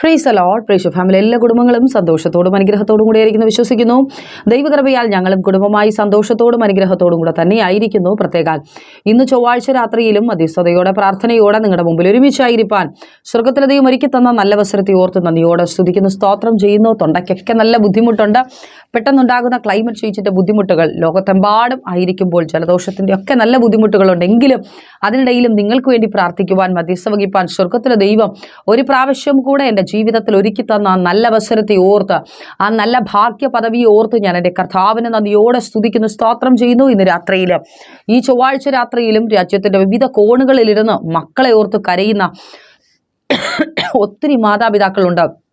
Phrase allot പ്രേക്ഷ family എല്ലാ കുടുംബങ്ങളും സന്തോഷത്തോടും അനുഗ്രഹത്തോടും കൂടി ആയിരിക്കുന്നു. വിശ്വസിക്കുന്നു. ദൈവകൃപയാൽ ഞങ്ങളും കുടുംബമായി സന്തോഷത്തോടും അനുഗ്രഹത്തോടും കൂടെ തന്നെയായിരിക്കുന്നു. പ്രത്യേകാൽ ഇന്ന് ചൊവ്വാഴ്ച രാത്രിയിലും മധ്യസ്ഥതയോടെ പ്രാർത്ഥനയോടെ നിങ്ങളുടെ മുമ്പിൽ ഒരുമിച്ചായിരിക്കാൻ സ്വർഗത്തിലെ ദൈവം ഒരുക്കി തന്ന നല്ല അവസരത്തെ ഓർത്ത് നന്ദിയോടെ സ്തുതിക്കുന്നു. സ്തോത്രം ചെയ്യുന്നു. തൊണ്ടയ്ക്കൊക്കെ നല്ല ബുദ്ധിമുട്ടുണ്ട്. പെട്ടെന്നുണ്ടാകുന്ന ക്ലൈമറ്റ് ചേഞ്ചിന്റെ ബുദ്ധിമുട്ടുകൾ ലോകത്തെമ്പാടും ആയിരിക്കുമ്പോൾ ജലദോഷത്തിന്റെ ഒക്കെ നല്ല ബുദ്ധിമുട്ടുകളുണ്ടെങ്കിലും അതിനിടയിലും നിങ്ങൾക്ക് വേണ്ടി പ്രാർത്ഥിക്കുവാൻ മധ്യസ്ഥ വഹിപ്പാൻ സ്വർഗത്തിലെ ദൈവം ഒരു പ്രാവശ്യം കൂടെ എന്റെ ജീവിതത്തിൽ ഒരുക്കി തന്ന ആ നല്ല അവസരത്തെ ഓർത്ത് ആ നല്ല ഭാഗ്യ പദവിയെ ഓർത്ത് ഞാൻ എന്റെ കർത്താവിനെ നന്ദിയോടെ സ്തുതിക്കുന്നു സ്തോത്രം ചെയ്യുന്നു. ഇന്ന് രാത്രിയിൽ ഈ ചൊവ്വാഴ്ച രാത്രിയിലും രാജ്യത്തിന്റെ വിവിധ കോണുകളിലിരുന്ന് മക്കളെ ഓർത്ത് കരയുന്ന ഒത്തിരി മാതാപിതാക്കളുണ്ട്.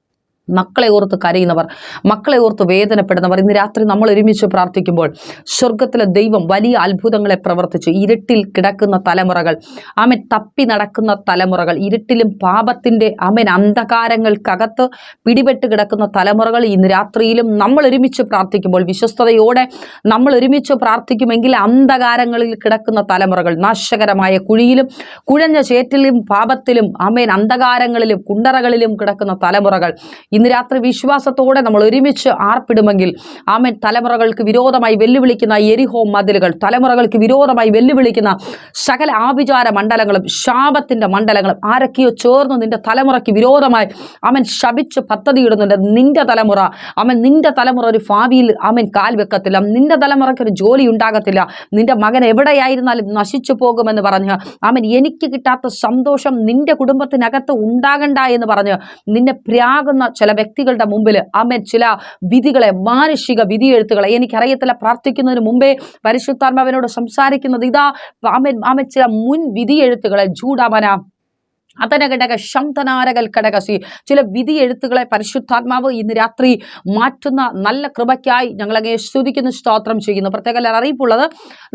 മക്കളെ ഓർത്ത് കരയുന്നവർ മക്കളെ ഓർത്ത് വേദനപ്പെടുന്നവർ ഇന്ന് രാത്രി നമ്മൾ ഒരുമിച്ച് പ്രാർത്ഥിക്കുമ്പോൾ സ്വർഗത്തിലെ ദൈവം വലിയ അത്ഭുതങ്ങളെ പ്രവർത്തിച്ചു. ഇരുട്ടിൽ കിടക്കുന്ന തലമുറകൾ ആമൻ തപ്പി നടക്കുന്ന തലമുറകൾ ഇരുട്ടിലും പാപത്തിന്റെ ആമൻ അന്ധകാരങ്ങൾക്കകത്ത് പിടിപെട്ട് കിടക്കുന്ന തലമുറകൾ ഇന്ന് രാത്രിയിലും നമ്മൾ ഒരുമിച്ച് പ്രാർത്ഥിക്കുമ്പോൾ വിശ്വസ്തയോടെ നമ്മൾ ഒരുമിച്ച് പ്രാർത്ഥിക്കുമെങ്കിൽ അന്ധകാരങ്ങളിൽ കിടക്കുന്ന തലമുറകൾ നാശകരമായ കുഴിയിലും കുഴഞ്ഞ ചേറ്റിലും പാപത്തിലും ആമേൻ അന്ധകാരങ്ങളിലും കുണ്ടറകളിലും കിടക്കുന്ന തലമുറകൾ ഇന്ന് രാത്രി വിശ്വാസത്തോടെ നമ്മൾ ഒരുമിച്ച് ആർപ്പിടുമെങ്കിൽ ആമേൻ. തലമുറകൾക്ക് വിരോധമായി വെല്ലുവിളിക്കുന്ന എരിഹോ മതിലുകൾ തലമുറകൾക്ക് വിരോധമായി വെല്ലുവിളിക്കുന്ന സകല ആഭിചാര മണ്ഡലങ്ങളും ശാപത്തിന്റെ മണ്ഡലങ്ങളും ആരൊക്കെയോ ചേർന്ന് നിന്റെ തലമുറയ്ക്ക് വിരോധമായി അവൻ ശപിച്ച് പദ്ധതിയിടുന്നുണ്ട്. നിന്റെ തലമുറ അവൻ നിന്റെ തലമുറ ഒരു ഭാവിയിൽ അവൻ കാൽ വെക്കത്തില്ല നിന്റെ തലമുറയ്ക്ക് ഒരു ജോലി ഉണ്ടാകത്തില്ല. നിന്റെ മകൻ എവിടെയായിരുന്നാലും നശിച്ചു പോകുമെന്ന് പറഞ്ഞ് അവൻ എനിക്ക് കിട്ടാത്ത സന്തോഷം നിന്റെ കുടുംബത്തിനകത്ത് ഉണ്ടാകണ്ട എന്ന് പറഞ്ഞ് നിന്നെ പ്രാകുന്ന ചില വ്യക്തികളുടെ മുമ്പിൽ അമ്മ ചില വിധികളെ മാനുഷിക വിധിയെഴുത്തുകളെ എനിക്കറിയത്തില്ല. പ്രാർത്ഥിക്കുന്നതിന് മുമ്പേ പരിശുദ്ധാത്മാവിനോട് സംസാരിക്കുന്നത് ഇതാ. അമ്മ അമ്മ ചില മുൻ വിധിയെഴുത്തുകളെ ജൂഡാമന അതന ഘടക ശന്തനാരകൽ ഘടകസി ചില വിധി എഴുത്തുകളെ പരിശുദ്ധാത്മാവ് ഇന്ന് രാത്രി മാറ്റുന്ന നല്ല കൃപയ്ക്കായി ഞങ്ങളങ്ങേ സ്തുതിക്കുന്ന സ്തോത്രം ചെയ്യുന്നു. പ്രത്യേക അറിയിപ്പുള്ളത്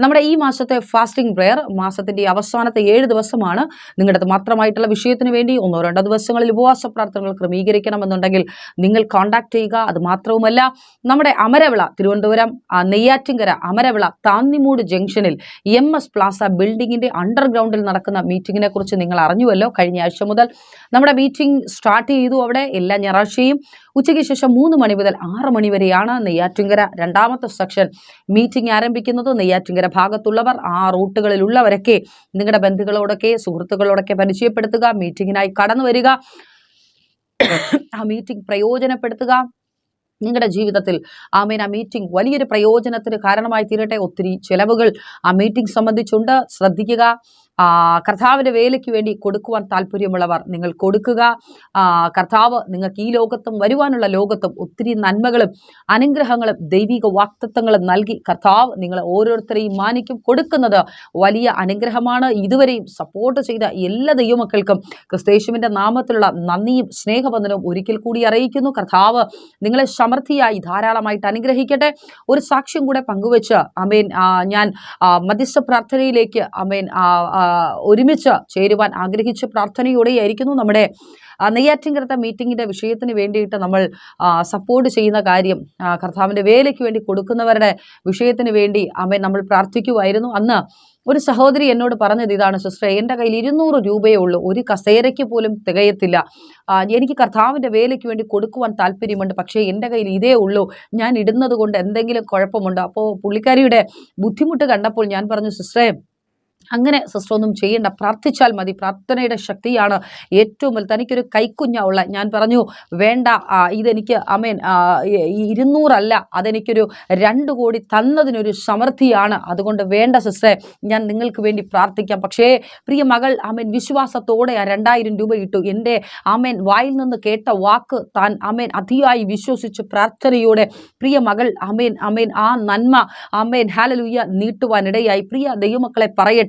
നമ്മുടെ ഈ മാസത്തെ ഫാസ്റ്റിംഗ് പ്രെയർ മാസത്തിന്റെ അവസാനത്തെ ഏഴ് ദിവസമാണ്. നിങ്ങളുടെ മാത്രമായിട്ടുള്ള വിഷയത്തിന് വേണ്ടി ഒന്നോ രണ്ടോ ദിവസങ്ങളിൽ ഉപവാസ പ്രാർത്ഥനകൾ ക്രമീകരിക്കണമെന്നുണ്ടെങ്കിൽ നിങ്ങൾ കോൺടാക്ട് ചെയ്യുക. അത് മാത്രവുമല്ല നമ്മുടെ അമരവിള തിരുവനന്തപുരം നെയ്യാറ്റിങ്കര അമരവിള താന്നിമൂട് ജംഗ്ഷനിൽ എം എസ് പ്ലാസ ബിൽഡിങ്ങിന്റെ അണ്ടർഗ്രൗണ്ടിൽ നടക്കുന്ന മീറ്റിങ്ങിനെ കുറിച്ച് നിങ്ങൾ അറിഞ്ഞുവല്ലോ. കഴിഞ്ഞ ആഴ്ച മുതൽ നമ്മുടെ മീറ്റിംഗ് സ്റ്റാർട്ട് ചെയ്തു. അവിടെ എല്ലാ ഞായറാഴ്ചയും ഉച്ചയ്ക്ക് ശേഷം മൂന്ന് മണി മുതൽ ആറ് മണി വരെയാണ് നെയ്യാറ്റിങ്കര രണ്ടാമത്തെ സെക്ഷൻ മീറ്റിംഗ് ആരംഭിക്കുന്നത്. നെയ്യാറ്റിങ്കര ഭാഗത്തുള്ളവർ ആ റൂട്ടുകളിലുള്ളവരൊക്കെ നിങ്ങളുടെ ബന്ധുക്കളോടൊക്കെ സുഹൃത്തുക്കളോടൊക്കെ പരിചയപ്പെടുത്തുക മീറ്റിങ്ങിനായി കടന്നു വരിക ആ മീറ്റിംഗ് പ്രയോജനപ്പെടുത്തുക. നിങ്ങളുടെ ജീവിതത്തിൽ ആമേൻ ആ മീറ്റിംഗ് വലിയൊരു പ്രയോജനത്തിന് കാരണമായി തീരട്ടെ. ഒത്തിരി ചിലവുകൾ ആ മീറ്റിംഗ് സംബന്ധിച്ചുണ്ട്. ശ്രദ്ധിക്കുക. കർത്താവിന്റെ വേലയ്ക്ക് വേണ്ടി കൊടുക്കുവാൻ താല്പര്യമുള്ളവർ നിങ്ങൾ കൊടുക്കുക. കർത്താവ് നിങ്ങൾക്ക് ഈ ലോകത്തും വരുവാനുള്ള ലോകത്തും ഒത്തിരി നന്മകളും അനുഗ്രഹങ്ങളും ദൈവിക വാക്തത്വങ്ങളും നൽകി കർത്താവ് നിങ്ങളെ ഓരോരുത്തരെയും മാനിക്കും. കൊടുക്കുന്നത് വലിയ അനുഗ്രഹമാണ്. ഇതുവരെയും സപ്പോർട്ട് ചെയ്ത എല്ലാ ദൈവമക്കൾക്കും ക്രിസ്തേശുവിന്റെ നാമത്തിലുള്ള നന്ദിയും സ്നേഹബന്ധനവും ഒരിക്കൽ കൂടി അറിയിക്കുന്നു. കർത്താവ് നിങ്ങളെ സമൃദ്ധിയായി ധാരാളമായിട്ട് അനുഗ്രഹിക്കട്ടെ. ഒരു സാക്ഷ്യം കൂടെ പങ്കുവെച്ച് അമേൻ ഞാൻ മധ്യസ്ഥ പ്രാർത്ഥനയിലേക്ക് അമേൻ ഒരുമിച്ച് ചേരുവാൻ ആഗ്രഹിച്ച പ്രാർത്ഥനയോടെയായിരിക്കുന്നു നമ്മുടെ നെയ്യാറ്റിൻകരത്തെ മീറ്റിങ്ങിന്റെ വിഷയത്തിന് വേണ്ടിയിട്ട് നമ്മൾ സപ്പോർട്ട് ചെയ്യുന്ന കാര്യം കർത്താവിന്റെ വേലയ്ക്ക് വേണ്ടി കൊടുക്കുന്നവരുടെ വിഷയത്തിന് വേണ്ടി അമ്മ നമ്മൾ പ്രാർത്ഥിക്കുമായിരുന്നു അന്ന് ഒരു സഹോദരി എന്നോട് പറഞ്ഞത് ഇതാണ് സിസ്റ്റർ എന്റെ കയ്യിൽ ഇരുന്നൂറ് രൂപയേ ഉള്ളൂ ഒരു കസേരയ്ക്ക് പോലും തികയത്തില്ല. എനിക്ക് കർത്താവിന്റെ വേലയ്ക്ക് വേണ്ടി കൊടുക്കുവാൻ താല്പര്യമുണ്ട് പക്ഷേ എന്റെ കയ്യിൽ ഇതേ ഉള്ളൂ. ഞാൻ ഇടുന്നത് കൊണ്ട് എന്തെങ്കിലും കുഴപ്പമുണ്ടോ. അപ്പോൾ പുള്ളിക്കാരിയുടെ ബുദ്ധിമുട്ട് കണ്ടപ്പോൾ ഞാൻ പറഞ്ഞു സിസ്റ്ററെ അങ്ങനെ സിസ്റ്റർ ഒന്നും ചെയ്യേണ്ട. പ്രാർത്ഥിച്ചാൽ മതി. പ്രാർത്ഥനയുടെ ശക്തിയാണ് ഏറ്റവും വലുത്. തനിക്കൊരു കൈക്കുഞ്ഞുള്ള ഞാൻ പറഞ്ഞു വേണ്ട ഇതെനിക്ക് അമേൻ ഇരുന്നൂറല്ല അതെനിക്കൊരു രണ്ട് കോടി തന്നതിനൊരു സമൃദ്ധിയാണ്. അതുകൊണ്ട് വേണ്ട സിസ്റ്ററെ ഞാൻ നിങ്ങൾക്ക് വേണ്ടി പ്രാർത്ഥിക്കാം. പക്ഷേ പ്രിയ മകൾ അമേൻ വിശ്വാസത്തോടെ ആ രണ്ടായിരം രൂപ ഇട്ടു. എന്റെ അമേൻ വായിൽ നിന്ന് കേട്ട വാക്ക് താൻ അമേൻ അതിയായി വിശ്വസിച്ച് പ്രാർത്ഥനയോടെ പ്രിയ മകൾ അമേൻ അമേൻ ആ നന്മ അമേൻ ഹാലലുയ്യ നീട്ടുവാനിടയായി. പ്രിയ ദൈവമക്കളെ പറയട്ടെ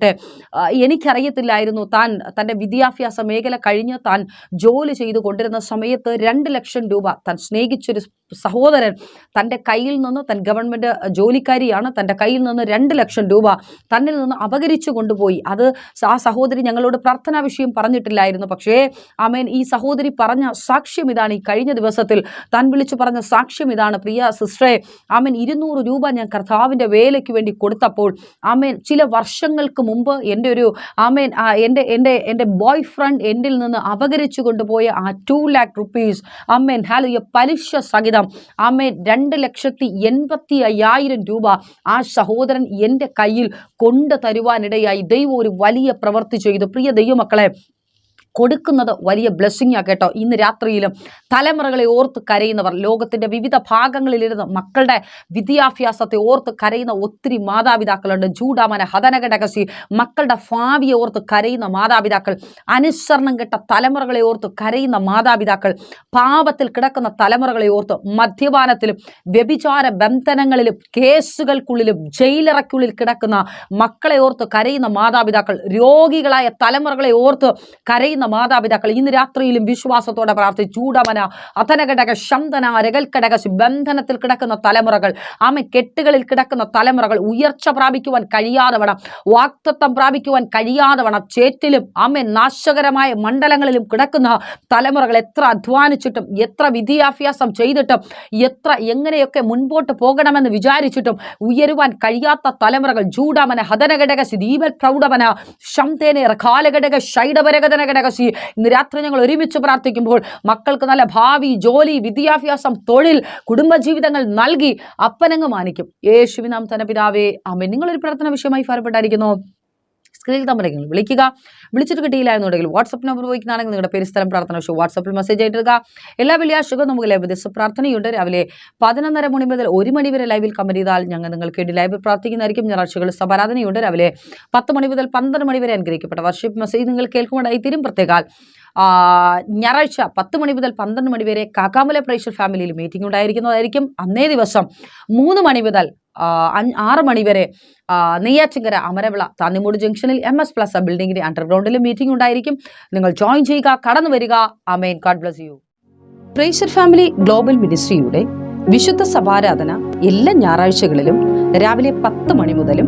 ആ, എനിക്കറിയത്തില്ലായിരുന്നു താൻ തന്റെ വിദ്യാഭ്യാസ മേഖല കഴിഞ്ഞ് താൻ ജോലി ചെയ്തു കൊണ്ടിരുന്ന സമയത്ത് രണ്ട് ലക്ഷം രൂപ താൻ സ്നേഹിച്ചൊരു സഹോദരൻ തന്റെ കയ്യിൽ നിന്ന് തൻ ഗവൺമെന്റ് ജോലിക്കാരിയാണ് തന്റെ കയ്യിൽ നിന്ന് രണ്ട് ലക്ഷം രൂപ തന്നിൽ നിന്ന് അപകരിച്ചു കൊണ്ടുപോയി. അത് ആ സഹോദരി ഞങ്ങളോട് പ്രാർത്ഥനാ വിഷയം പറഞ്ഞിട്ടില്ലായിരുന്നു. പക്ഷേ ആമേൻ ഈ സഹോദരി പറഞ്ഞ സാക്ഷ്യം ഇതാണ്. ഈ കഴിഞ്ഞ ദിവസത്തിൽ താൻ വിളിച്ചു പറഞ്ഞ സാക്ഷ്യം ഇതാണ്. പ്രിയ സിസ്റ്ററെ ആമേൻ ഇരുന്നൂറ് രൂപ ഞാൻ കർത്താവിന്റെ വേലയ്ക്ക് വേണ്ടി കൊടുത്തപ്പോൾ ആമേൻ ചില വർഷങ്ങൾക്ക് മുമ്പ് എന്റെ ഒരു ആമേൻ എന്റെ എന്റെ എന്റെ ബോയ് ഫ്രണ്ട് എന്നിൽ നിന്ന് അപകരിച്ചു കൊണ്ടുപോയ ആ ടു ലാക്ക് റുപ്പീസ് അമ്മേൻ ഹാലിയ പലിശ സഹിതം അമ്മേൻ രണ്ട് ലക്ഷത്തി എൺപത്തി അയ്യായിരം രൂപ ആ സഹോദരൻ എന്റെ കയ്യിൽ കൊണ്ടു തരുവാനിടയായി ദൈവം ഒരു വലിയ പ്രവൃത്തി ചെയ്തു. പ്രിയ ദൈവമക്കളെ കൊടുക്കുന്നത് വലിയ ബ്ലെസ്സിങ് ആ കേട്ടോ. ഇന്ന് രാത്രിയിലും തലമുറകളെ ഓർത്ത് കരയുന്നവർ ലോകത്തിന്റെ വിവിധ ഭാഗങ്ങളിലിരുന്ന് മക്കളുടെ വിദ്യാഭ്യാസത്തെ ഓർത്ത് കരയുന്ന ഒത്തിരി മാതാപിതാക്കളുണ്ട്. ജൂഡാമന ഹതനഘടകസി മക്കളുടെ ഭാവിയെ ഓർത്ത് കരയുന്ന മാതാപിതാക്കൾ അനുസരണം കെട്ട തലമുറകളെ ഓർത്ത് കരയുന്ന മാതാപിതാക്കൾ പാപത്തിൽ കിടക്കുന്ന തലമുറകളെ ഓർത്ത് മദ്യപാനത്തിലും വ്യഭിചാര ബന്ധനങ്ങളിലും കേസുകൾക്കുള്ളിലും ജയിലറയ്ക്കുള്ളിൽ കിടക്കുന്ന മക്കളെ ഓർത്ത് കരയുന്ന മാതാപിതാക്കൾ രോഗികളായ തലമുറകളെ ഓർത്ത് കരയുന്ന മാതാപിതാക്കൾ ഇന്ന് രാത്രിയിലും വിശ്വാസത്തോടെ പ്രാർത്ഥിച്ചു. ചൂടമന അധനഘടക ശന്തന രകൽഘടക ബന്ധനത്തിൽ കിടക്കുന്ന തലമുറകൾ ആമ കെട്ടുകളിൽ കിടക്കുന്ന തലമുറകൾ ഉയർച്ച പ്രാപിക്കുവാൻ കഴിയാതെ വേണം. വാക്തത്വം പ്രാപിക്കുവാൻ കഴിയാതെ വേണം. ചേറ്റിലും ആമ നാശകരമായ മണ്ഡലങ്ങളിലും കിടക്കുന്ന തലമുറകൾ എത്ര അധ്വാനിച്ചിട്ടും എത്ര വിദ്യാഭ്യാസം ചെയ്തിട്ടും എത്ര എങ്ങനെയൊക്കെ മുൻപോട്ട് പോകണമെന്ന് വിചാരിച്ചിട്ടും ഉയരുവാൻ കഴിയാത്ത തലമുറകൾ. ജൂഡമന ഹതനഘടക ദീപൽ പ്രൗഢമന ശംതേനേർ കാലഘടക ഷൈഡപരകഥന ഘടകസി ഇന്ന് രാത്രി ഞങ്ങൾ ഒരുമിച്ച് പ്രാർത്ഥിക്കുമ്പോൾ മക്കൾക്ക് നല്ല ഭാവി ജോലി വിദ്യാഭ്യാസം തൊഴിൽ കുടുംബജീവിതങ്ങൾ നൽകി അപ്പനങ്ങ് മാനിക്കും. യേശുവിനാം തന്നെ പിതാവേ അമ്മ നിങ്ങളൊരു പ്രാർത്ഥന വിഷയമായി ഫലപ്പെട്ടായിരിക്കുന്നു സ്ക്രീനിൽ തമ്മിലെങ്കിൽ വിളിക്കുക. വിളിച്ചിട്ട് കിട്ടിയില്ലായിരുന്നുണ്ടെങ്കിൽ വാട്സപ്പ് നമ്പർ ഉപയോഗിക്കുന്നതാണെങ്കിൽ നിങ്ങളുടെ പേര് സ്ഥലം പ്രാർത്ഥന വിഷയം വാട്സപ്പിൽ മെസ്സേജ് ആയിട്ടിടുക. എല്ലാ വെള്ളിയാഴ്ചകളും നമുക്ക് ലൈവ് ദിവസം പ്രാർത്ഥനയുണ്ട്. രാവിലെ പതിനൊന്നര മണി മുതൽ ഒരു മണി വരെ ലൈവിൽ കമന്റ് ചെയ്താൽ ഞങ്ങൾ നിങ്ങൾക്ക് വേണ്ടി ലൈവ് പ്രാർത്ഥിക്കുന്നതായിരിക്കും. ഞായറാഴ്ചകളിൽ സഭാരാധനയുണ്ട് രാവിലെ പത്ത് മണി മുതൽ പന്ത്രണ്ട് മണി വരെ അനുഗ്രഹിക്കപ്പെട്ട വർഷിപ്പ് മെസ്സേജ് നിങ്ങൾ കേൾക്കുമ്പോഴായി തീരും. പ്രത്യേകാൽ ഞായറാഴ്ച പത്ത് മണി മുതൽ പന്ത്രണ്ട് മണി വരെ കാക്കാമല പ്രേക്ഷർ ഫാമിലിയിൽ മീറ്റിംഗ് ഉണ്ടായിരിക്കുന്നതായിരിക്കും. അന്നേ ദിവസം മൂന്ന് മണി മുതൽ ആറ് മണിവരെ നെയ്യാറ്റിങ്കര അമരവിള താന്നിമൂട് ജംഗ്ഷനിൽ എം എസ് പ്ലസ് ബിൽഡിംഗിന്റെ അണ്ടർഗ്രൗണ്ടിൽ മീറ്റിംഗ് ഉണ്ടായിരിക്കും. നിങ്ങൾ ജോയിൻ ചെയ്യുക കടന്നു വരിക. Amen God bless you പ്രേഷർ family global മിനിസ്ട്രിയുടെ വിശുദ്ധ സഭാരാധന എല്ലാ ഞായറാഴ്ചകളിലും രാവിലെ പത്ത് മണി മുതലും